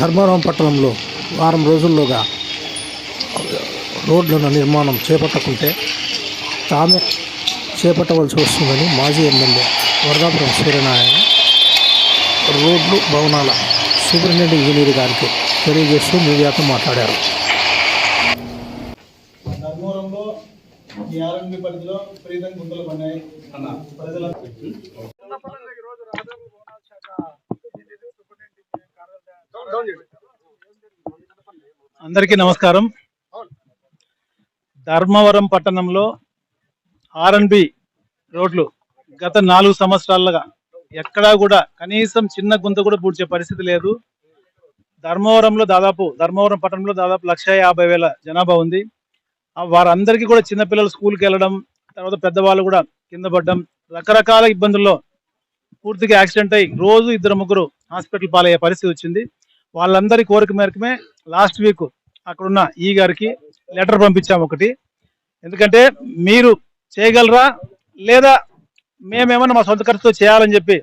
ధర్మవరం పట్టణంలో వారం రోజుల్లోగా రోడ్ల నిర్మాణం చేపట్టకుంటే తామే చేపట్టవలసి వస్తుందని మాజీ ఎమ్మెల్యే వరదాపురం సూర్యనారాయణ రోడ్లు భవనాల సూపరింటెండెంట్ ఇంజనీర్ గారికి తెలియజేస్తూ మీడియాతో మాట్లాడారు. ధర్మవరంలో ఈ ఆరోగ్య పరిధిలో ప్రీతం గుంతలు పడినాయి ప్రజల అందరికీ నమస్కారం. ధర్మవరం పట్టణంలో ఆర్ఎన్బి రోడ్లు గత నాలుగు సంవత్సరాలుగా ఎక్కడా కూడా కనీసం చిన్న గుంత కూడా పూడ్చే పరిస్థితి లేదు. ధర్మవరంలో దాదాపు ధర్మవరం పట్టణంలో దాదాపు లక్ష యాభై వేల జనాభా ఉంది. వారందరికీ కూడా చిన్నపిల్లలు స్కూల్కి వెళ్ళడం తర్వాత పెద్దవాళ్ళు కూడా కింద పడ్డం రకరకాల ఇబ్బందుల్లో పూర్తిగా యాక్సిడెంట్ అయ్యి రోజు ఇద్దరు ముగ్గురు హాస్పిటల్ పాలయ్యే పరిస్థితి వచ్చింది. వాళ్ళందరి కోరిక మేరకమే లాస్ట్ వీక్ అక్కడున్న ఈ గారికి లెటర్ పంపించాము ఒకటి. ఎందుకంటే మీరు చేయగలరా? లేదా మేమేమన్నా మా సొంత ఖర్చుతో చేయాలని చెప్పి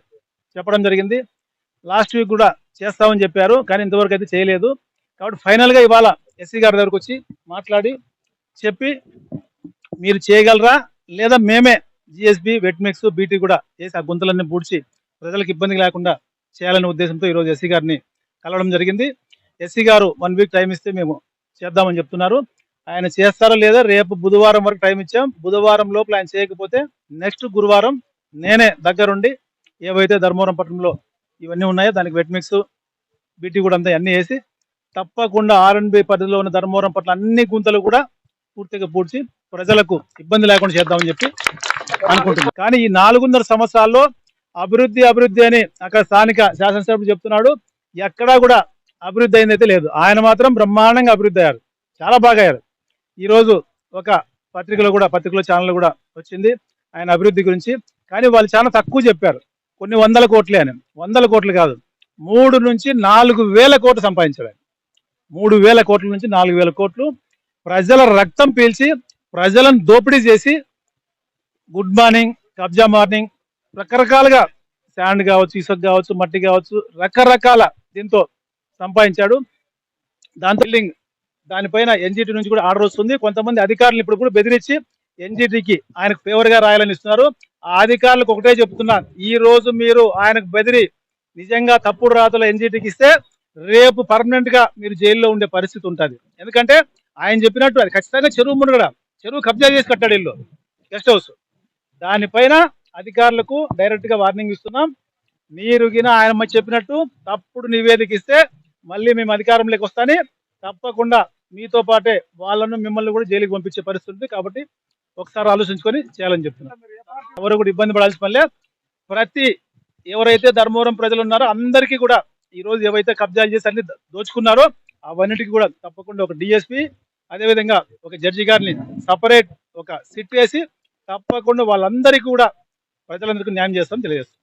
చెప్పడం జరిగింది. లాస్ట్ వీక్ కూడా చేస్తామని చెప్పారు కానీ ఇంతవరకు అయితే చేయలేదు. కాబట్టి ఫైనల్గా ఇవాళ ఎస్సీ గారి దగ్గరకు వచ్చి మాట్లాడి చెప్పి మీరు చేయగలరా? లేదా మేమే జిఎస్బి వెట్మిక్స్ బీటీ కూడా చేసి ఆ గుంతలన్నీ పూడ్చి ప్రజలకు ఇబ్బంది లేకుండా చేయాలనే ఉద్దేశంతో ఈరోజు ఎస్సీ గారిని కలవడం జరిగింది. ఎస్సీ గారు వన్ వీక్ టైం ఇస్తే మేము చేద్దామని చెప్తున్నారు. ఆయన చేస్తారో లేదా రేపు బుధవారం వరకు టైం ఇచ్చాం. బుధవారం లోపల ఆయన చేయకపోతే నెక్స్ట్ గురువారం నేనే దగ్గరుండి ఏవైతే ధర్మవరం పట్టణంలో ఇవన్నీ ఉన్నాయో దానికి వెట్మిక్స్ బీటీ కూడా అంతా అన్నీ వేసి తప్పకుండా ఆర్ఎన్బి పరిధిలో ఉన్న ధర్మవరం పట్ల అన్ని గుంతలు కూడా పూర్తిగా పూడ్చి ప్రజలకు ఇబ్బంది లేకుండా చేద్దామని చెప్పి అనుకుంటున్నాం. కానీ ఈ నాలుగున్నర సంవత్సరాల్లో అభివృద్ధి అభివృద్ధి అని అక్కడ స్థానిక శాసనసభ్యుడు చెప్తున్నాడు. ఎక్కడా కూడా అభివృద్ధి అయిందైతే లేదు. ఆయన మాత్రం బ్రహ్మాండంగా అభివృద్ధి అయ్యారు. చాలా బాగా అయ్యారు. ఈరోజు ఒక పత్రికలో కూడా పత్రికలో ఛానల్ కూడా వచ్చింది ఆయన అభివృద్ధి గురించి. కానీ వాళ్ళు చాలా తక్కువ చెప్పారు. కొన్ని వందల కోట్లే అని. వందల కోట్లు కాదు. మూడు నుంచి నాలుగు వేల కోట్లు సంపాదించాడు మూడు వేల కోట్ల నుంచి నాలుగు వేల కోట్లు. ప్రజల రక్తం పీల్చి ప్రజలను దోపిడీ చేసి గుడ్ మార్నింగ్ కబ్జా మార్నింగ్ రకరకాలుగా శాండ్ కావచ్చు ఇసుక కావచ్చు మట్టి కావచ్చు రకరకాల దీంతో సంపాదించాడు. దాని బిల్డింగ్ దానిపైన ఎన్జిటి నుంచి కూడా ఆర్డర్ వస్తుంది. కొంతమంది అధికారులు ఇప్పుడు కూడా బెదిరించి ఎన్జిటికి ఆయనకు ఫేవర్గా రాయాలని ఇస్తున్నారు. ఆ అధికారులకు ఒకటే చెప్తున్నారు ఈ రోజు మీరు ఆయనకు బెదిరి నిజంగా తప్పుడు రాతలు ఎన్జిటికి ఇస్తే రేపు పర్మనెంట్గా మీరు జైల్లో ఉండే పరిస్థితి ఉంటుంది. ఎందుకంటే ఆయన చెప్పినట్టు అది ఖచ్చితంగా చెరువు మునగడ చెరువు కబ్జా చేసి కట్టాడు ఇల్లు గెస్ట్ హౌస్. దానిపైన అధికారులకు డైరెక్ట్గా వార్నింగ్ ఇస్తున్నాం. మీరు గిన ఆయన చెప్పినట్టు తప్పుడు నివేదిక ఇస్తే మళ్ళీ మేము అధికారంలోకి వస్తానే తప్పకుండా మీతో పాటే వాళ్ళను మిమ్మల్ని కూడా జైలుకి పంపించే పరిస్థితి ఉంది కాబట్టి ఒకసారి ఆలోచించుకొని చేయాలని చెప్తున్నాను ఎవరు కూడా ఇబ్బంది పడాల్సిన పనిలే ప్రతి ఎవరైతే ధర్మవరం ప్రజలు ఉన్నారో అందరికీ కూడా ఈరోజు ఏవైతే కబ్జాలు చేసి అన్ని దోచుకున్నారో అవన్నిటికీ కూడా తప్పకుండా ఒక డిఎస్పీ అదేవిధంగా ఒక జడ్జి గారిని సపరేట్ ఒక సిట్ వేసి తప్పకుండా వాళ్ళందరికీ కూడా ప్రజలందరికీ న్యాయం చేస్తాం తెలియజేస్తాం